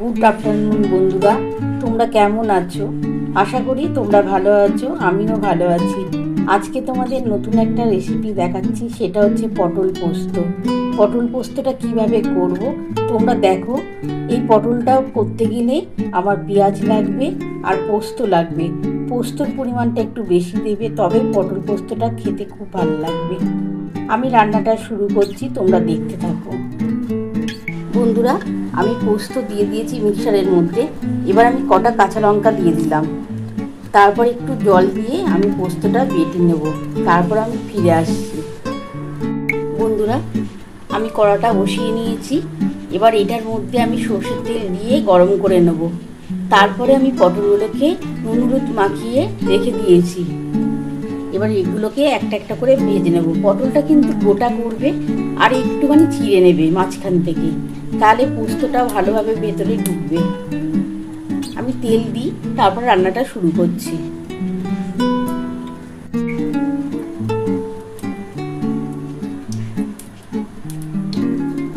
Good afternoon বন্ধুরা। তোমরা কেমন আছো? আশা করি তোমরা ভালো আছো, আমিও ভালো আছি। আজকে তোমাদের নতুন একটা রেসিপি দেখাচ্ছি, সেটা হচ্ছে পটল পোস্ত। পটল পোস্তটা কীভাবে করব, তোমরা দেখো। এই পটলটাও করতে গেলে আমার পেঁয়াজ লাগবে আর পোস্ত লাগবে। পোস্তর পরিমাণটা একটু বেশি দেবে, তবে পটল পোস্তটা খেতে খুব ভালো লাগবে। আমি রান্নাটা শুরু করছি, তোমরা দেখতে থাকো। বন্ধুরা, আমি পোস্ত দিয়ে দিয়েছি মিক্সারের মধ্যে। এবার আমি কটা কাঁচা লঙ্কা দিয়ে দিলাম। তারপর একটু জল দিয়ে আমি পোস্তটা বেটে নেব। তারপর আমি ফিরে আসছি। বন্ধুরা, আমি কড়াটা বসিয়ে নিয়েছি। এবার এটার মধ্যে আমি সর্ষের তেল দিয়ে গরম করে নেব। তারপরে আমি পটলগুলোকে নুন মাখিয়ে রেখে দিয়েছি। এবার এগুলোকে একটা একটা করে ভেজে নেব। পটলটা কিন্তু গোটা করবে আর একটুখানি ছিঁড়ে নেবে মাঝখান থেকে। তাহলে পোস্তটা ভালোভাবে ভেতরে ঢুকবে। আমি তেল দিই, তারপর রান্নাটা শুরু করছি।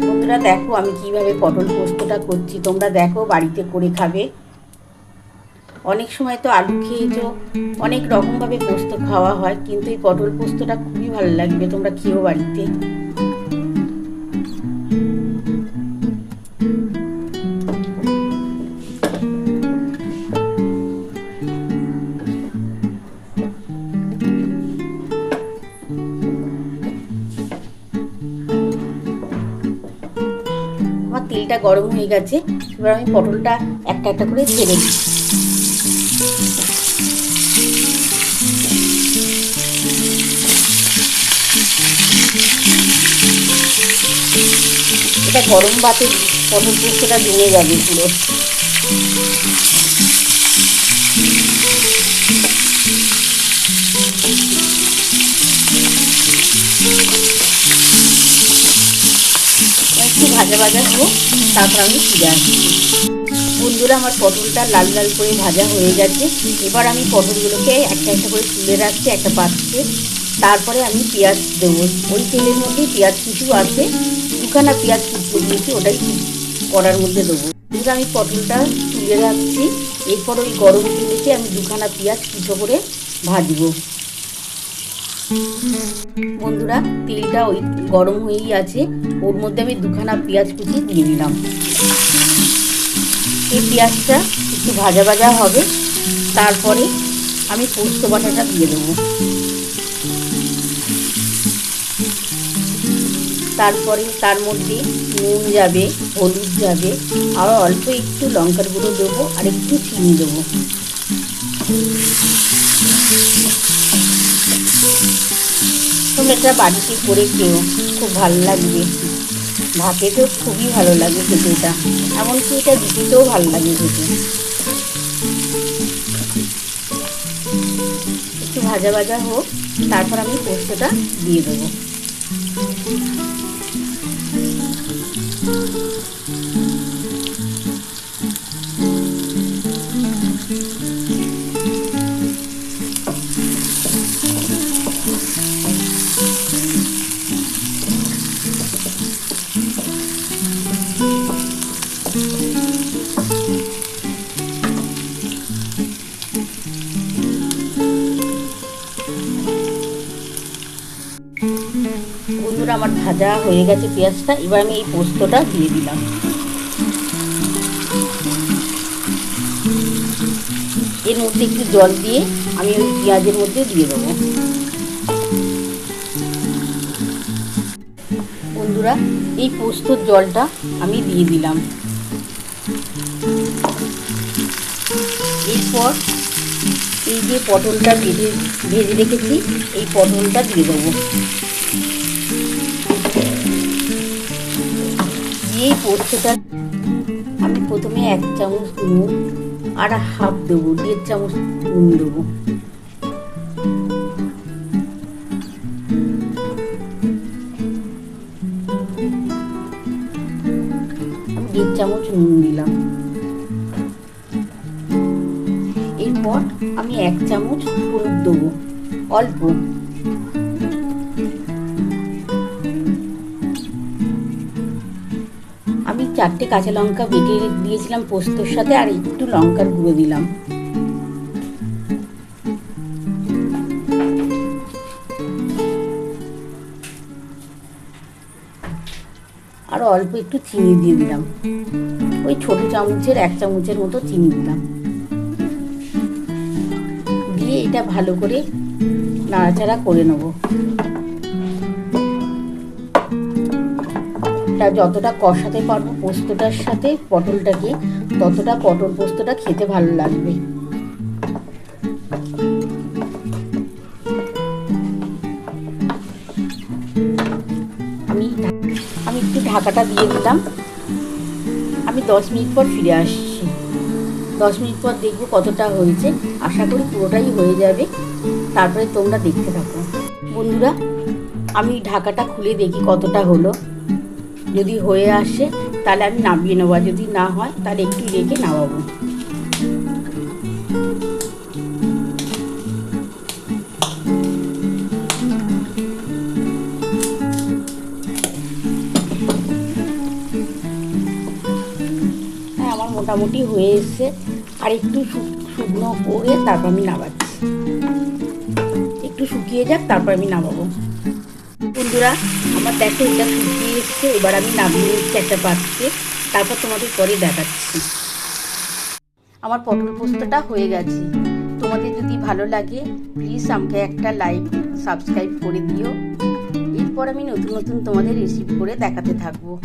বন্ধুরা, দেখো আমি কীভাবে পটল পোস্তটা করছি। তোমরা দেখো বাড়িতে করে খাবে। অনেক সময় তো আলু খেয়েছো, অনেক রকমভাবে পোস্ত খাওয়া হয়, কিন্তু এই পটল পোস্তটা খুবই ভালো লাগবে তোমরা খেয়েও বাড়িতে। আমার তেলটা গরম হয়ে গেছে, এবার আমি পটলটা একটা একটা করে ছেড়ে দিই এটা গরম ভাতে পটল পোস্তটা জমে যাবে পুরো। একটু ভাজা ভাজা হোক তারপর আমি ফিরে আসছি বন্ধুরা, আমার পটলটা লাল লাল করে ভাজা হয়ে গেছে। এবার আমি পটলগুলোকে একটা একটা করে তুলে রাখছি একটা পাত্রে তারপরে আমি পেঁয়াজ দেবো। ওই তেলের মধ্যে পেঁয়াজ কিছু আছে। দুখানা পেঁয়াজ কুচকে দিয়েছি, ওটাই কড়ার মধ্যে দেবো। এবার আমি পটলটা তুলে রাখছি। এরপর ওই গরম তেলেতে আমি দুখানা পেঁয়াজ কুচো করে ভাজবো। বন্ধুরা, তেলটা ওই গরম হয়েই আছে। ওর মধ্যে আমি দুখানা পেঁয়াজ কুচি দিয়ে দিলাম। এই পেঁয়াজটা একটু ভাজা ভাজা হবে। তারপরে আমি পোস্ত বাটাটা দিয়ে দেবো। তারপরে তার মধ্যে নুন যাবে, হলুদ যাবে, আর অল্প একটু লঙ্কার গুঁড়ো দেবো আর একটু চিনি দেবো। এটা বাড়িতে করে খেও, খুব ভালো লাগবে। ভাতে তো খুবই ভালো লাগে খেতে এটা। এমনকি এটা রুটিতেও ভালো লাগে খেতে। একটু ভাজা ভাজা হোক, তারপর আমি পোস্তটা দিয়ে দেবো। Thank you. আমার ভাজা হয়ে গেছে পেঁয়াজটা, এবার আমি এই পোস্তটা দিয়ে দিলাম। এর মধ্যে একটু জল দিয়ে আমি ওই পেঁয়াজের মধ্যে দিয়ে দেবো। বন্ধুরা, এই পোস্তর জলটা আমি দিয়ে দিলাম। এরপর এই যে পটলটা ভেজে ভেজে রেখেছি, এই পটলটা দিয়ে দেবো। দিয়ে পোস্তটা আমি প্রথমে এক চামচ নুন আর হাফ দেবো, দেড় চামচ নুন দেবো। দেড় চামচ নুন দিলাম। এরপর আমি এক চামচ হলুদ দেবো, অল্প। চারটে কাঁচা লঙ্কা বেটে দিয়েছিলাম পোস্তর সাথে আর একটু লঙ্কার গুঁড়ো দিলাম। আর অল্প একটু চিনি দিয়ে দিলাম। ওই ছোট চামচের এক চামচের মতো চিনি দিলাম। দিয়ে এটা ভালো করে নাড়াচাড়া করে নেব। এটা যতটা কষাতে পারব পোস্তটার সাথে পটলটাকে, ততটা পটল পোস্তটা খেতে ভালো লাগবে। আমি আমি একটু ঢাকাটা দিয়ে দিলাম। আমি দশ মিনিট পর ফিরে আসছি। দশ মিনিট পর দেখব কতটা হয়েছে। আশা করি পুরোটাই হয়ে যাবে। তারপরে তোমরা দেখতে থাকো। বন্ধুরা, আমি ঢাকাটা খুলে দেখি কতটা হলো। যদি হয়ে আসে, তাহলে আমি নামিয়ে নেব, আর যদি না হয়, তাহলে একটু রেখে নামাবো। হ্যাঁ আমার মোটামুটি হয়ে এসছে। আর একটু শুকনো করে তারপর আমি নামাচ্ছি। একটু শুকিয়ে যাক, তারপর আমি নামাবো। বন্ধুরা, আমার দেখো এটা শুকিয়ে এসছে, এবার আমি নামিয়ে নিচ্ছি একটা পাত্রে তারপর তোমাদের পরে দেখাচ্ছি। আমার পটল পোস্তটা হয়ে গেছে। তোমাদের যদি ভালো লাগে প্লিজ আমাকে একটা লাইক সাবস্ক্রাইব করে দিও। এরপর আমি নতুন নতুন তোমাদের রেসিপি করে দেখাতে থাকব।